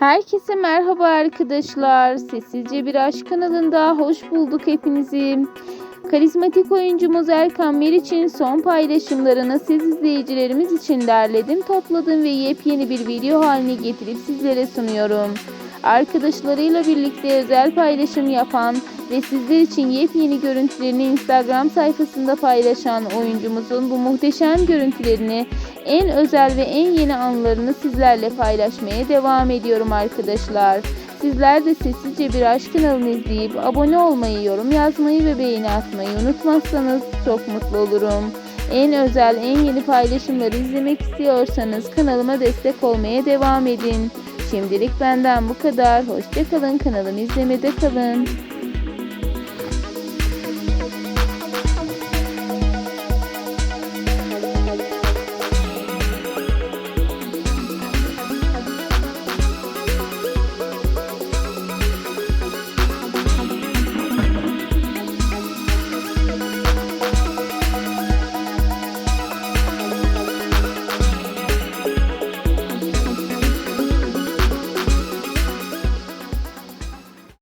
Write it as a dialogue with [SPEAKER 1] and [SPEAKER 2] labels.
[SPEAKER 1] Herkese merhaba arkadaşlar. Sessizce Bir Aşk kanalında hoş bulduk hepinizi. Karizmatik oyuncumuz Erkan Meriç'in son paylaşımlarını siz izleyicilerimiz için derledim, topladım ve yepyeni bir video haline getirip sizlere sunuyorum. Arkadaşlarıyla birlikte özel paylaşım yapan ve sizler için yepyeni görüntülerini Instagram sayfasında paylaşan oyuncumuzun bu muhteşem görüntülerini en özel ve en yeni anlarını sizlerle paylaşmaya devam ediyorum arkadaşlar. Sizler de sessizce bir aşk kanalını izleyip abone olmayı, yorum yazmayı ve beğeni atmayı unutmazsanız çok mutlu olurum. En özel, en yeni paylaşımları izlemek istiyorsanız kanalıma destek olmaya devam edin. Şimdilik benden bu kadar. Hoşçakalın, kanalımı izlemede kalın.